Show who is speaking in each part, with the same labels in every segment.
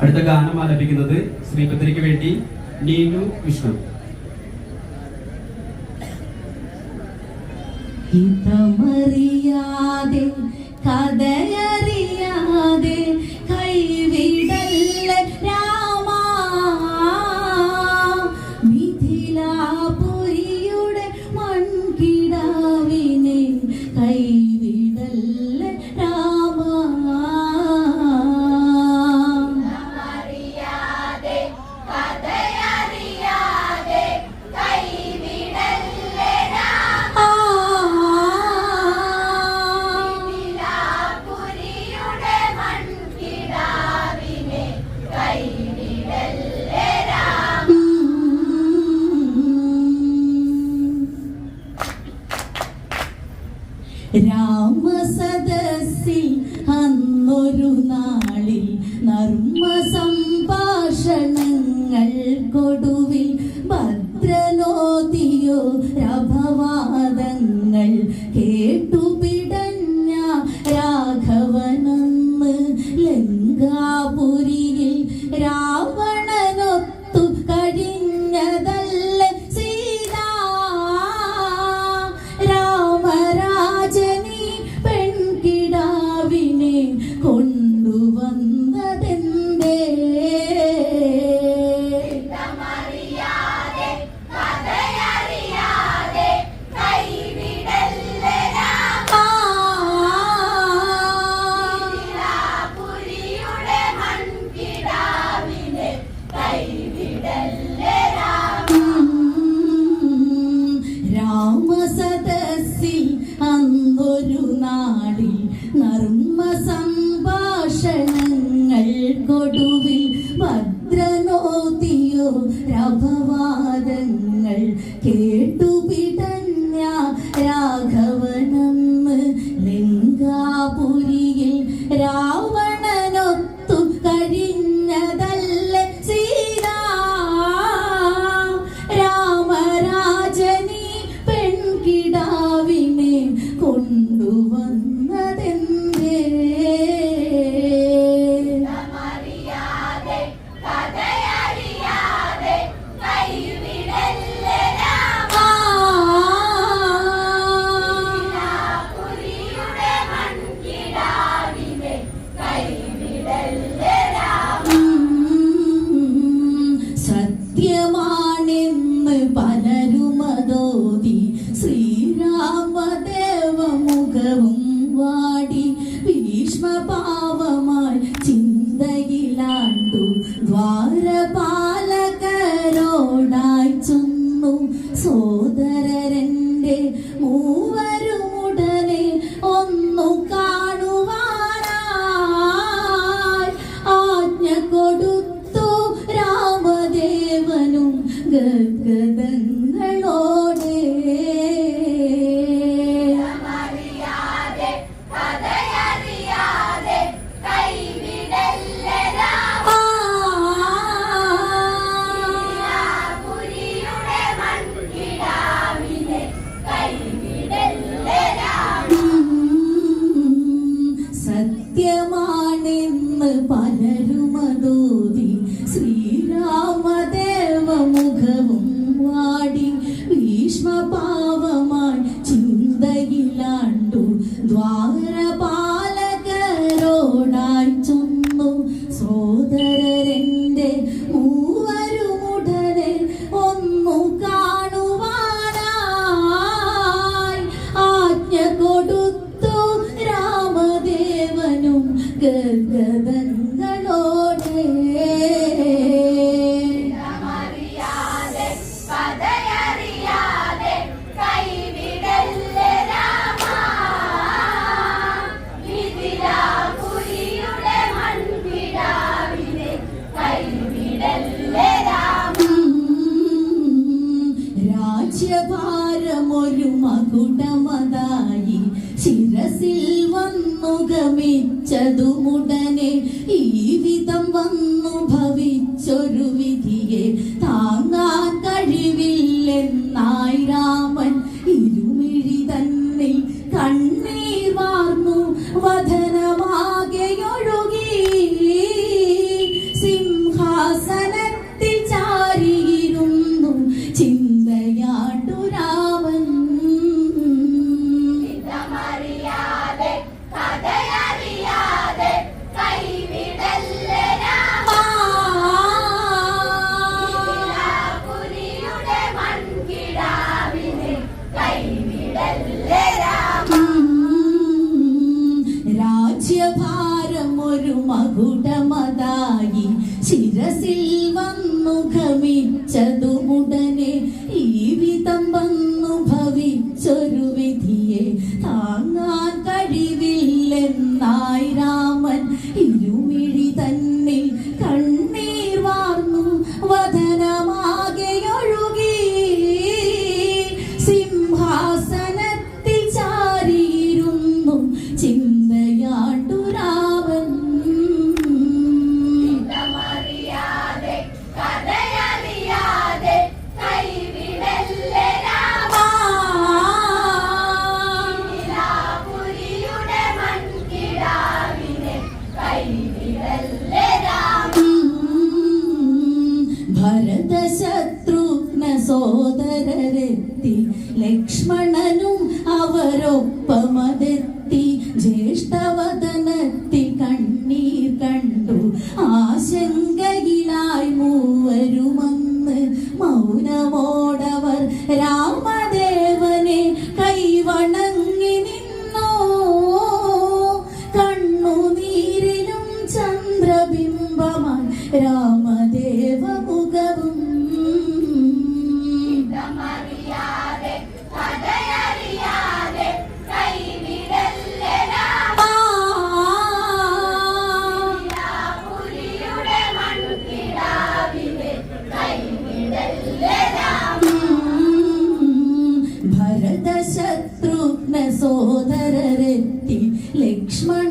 Speaker 1: അടുത്ത ഗാനം ആലപിക്കുന്നത് ശ്രീപത്രിക്ക് വേണ്ടി നീനു വിഷ്ണു.
Speaker 2: ഹിതമറിയാതെ കഥയറിയാതെ കൈവി over ഭീഷ്മ പാവമായി ചിന്തയിലാണ്ടു ദ്വാരപാ ജീവിതം വന്നു ഭവിച്ചൊരു വിധി. ശിരസിൽ വന്നുഖമിച്ചതു മൗനമോടവർ
Speaker 3: രാമ
Speaker 2: ശരരെത്തി ലക്ഷ്മണ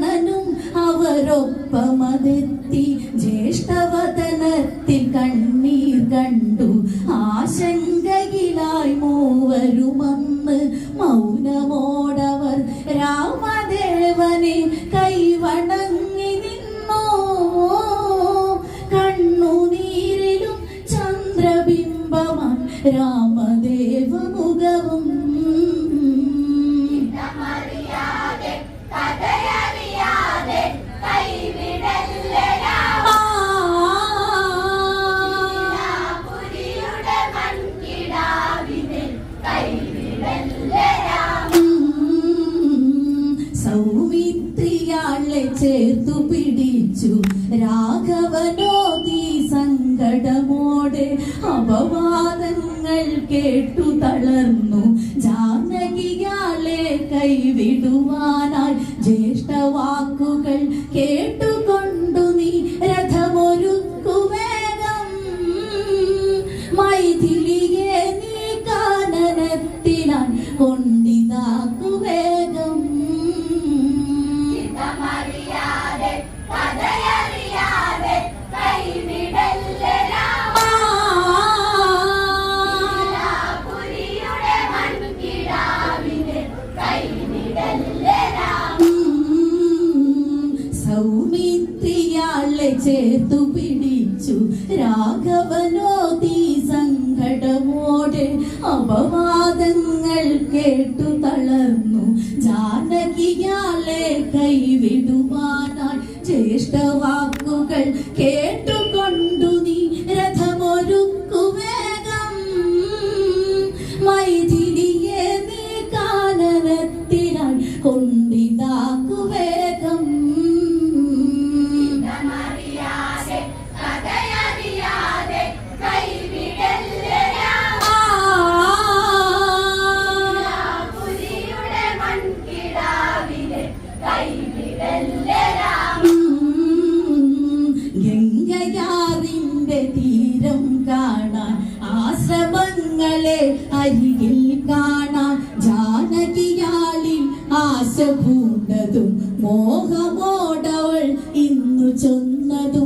Speaker 2: ഇഷ്ടവാക്കുകൾ കേട്ടു ഞങ്ങളെ അരികിൽ കാണാൻ ജാനകിയാളിൽ ആശ പൂണ്ടതും മോഹമോടവൾ ഇന്നു ചൊന്നതും.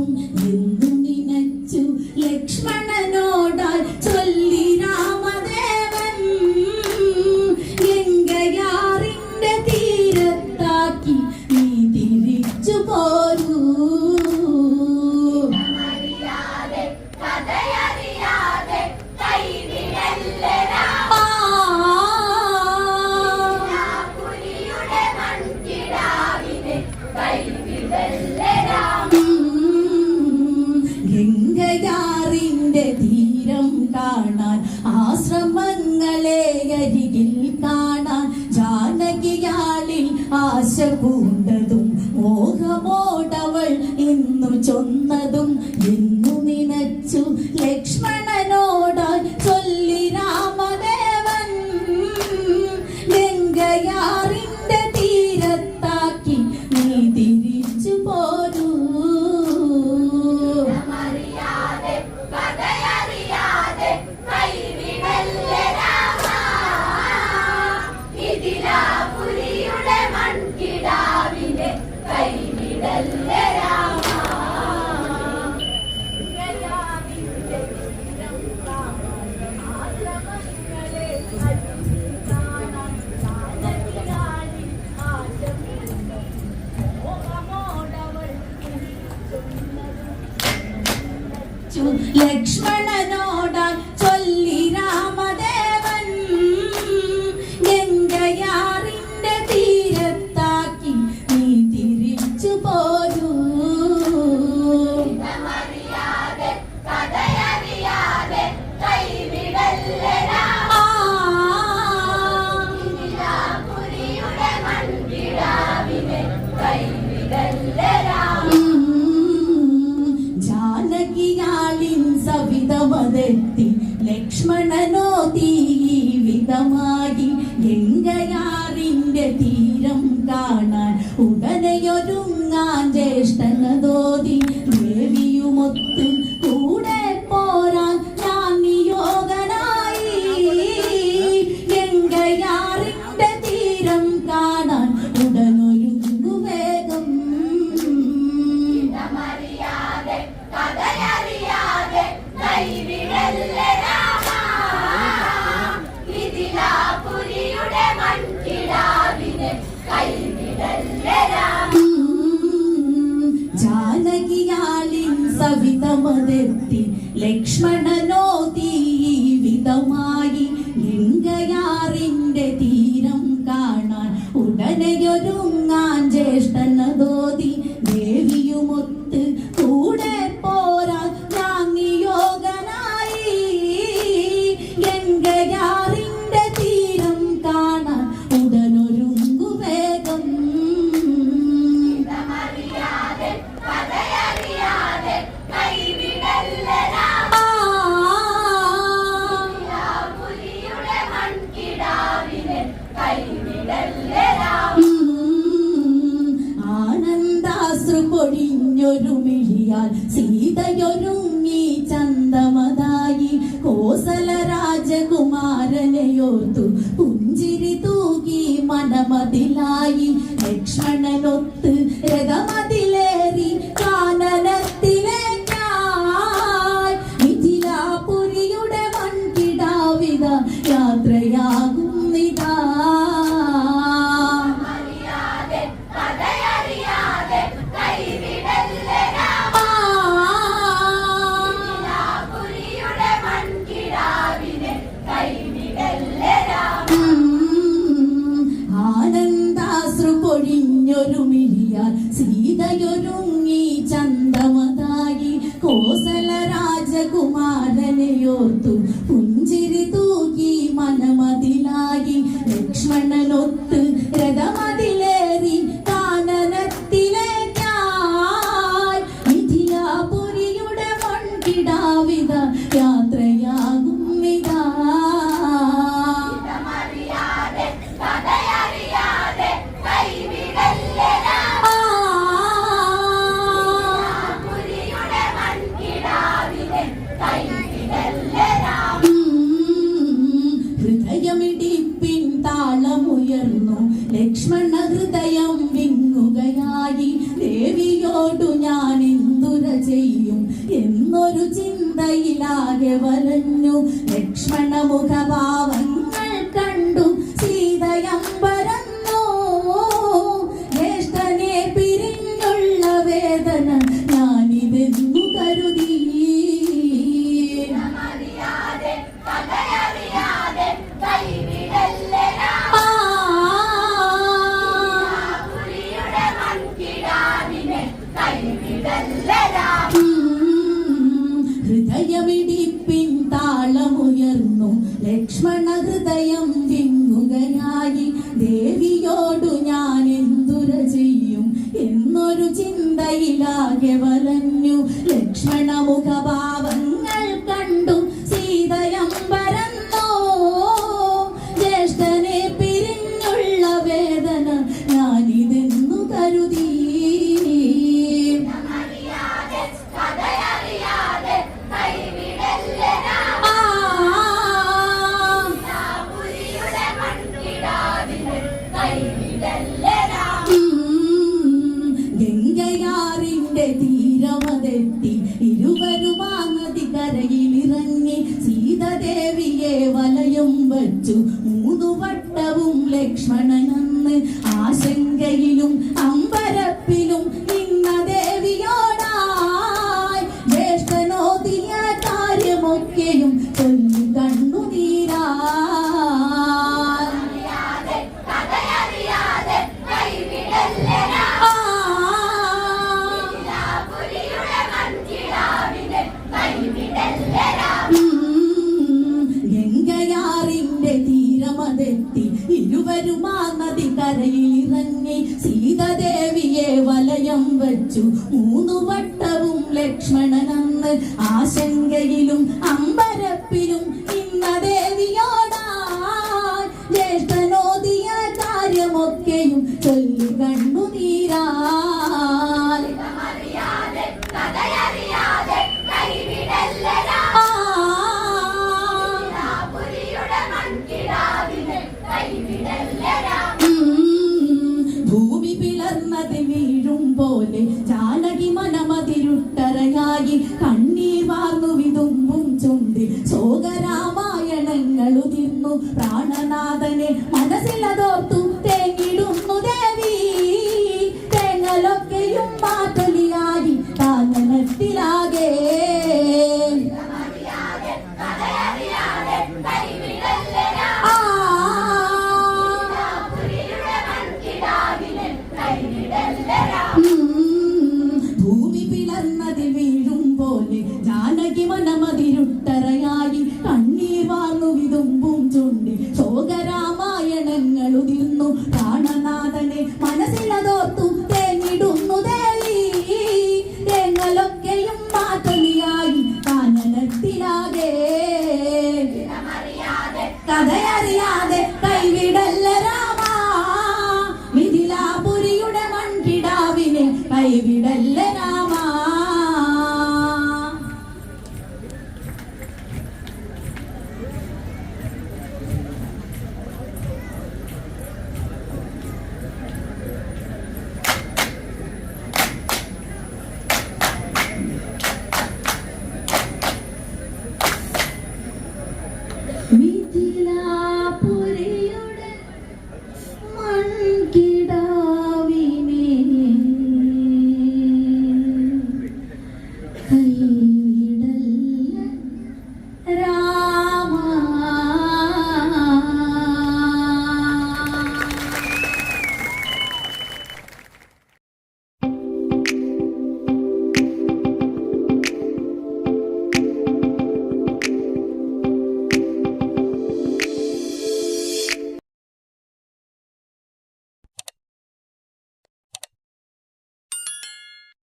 Speaker 2: yeah. Lord തീരം കാണാൻ ഉടനെയൊരുങ്ങാൻ ജ്യേഷ്ഠൻ പൊഴിഞ്ഞൊരു മിഴിയാൽ സീതയൊരുങ്ങി ചന്തമതായി കോസല രാജകുമാരനെയോർത്തു പുഞ്ചിരി തൂകി മനമതിലായി 第一。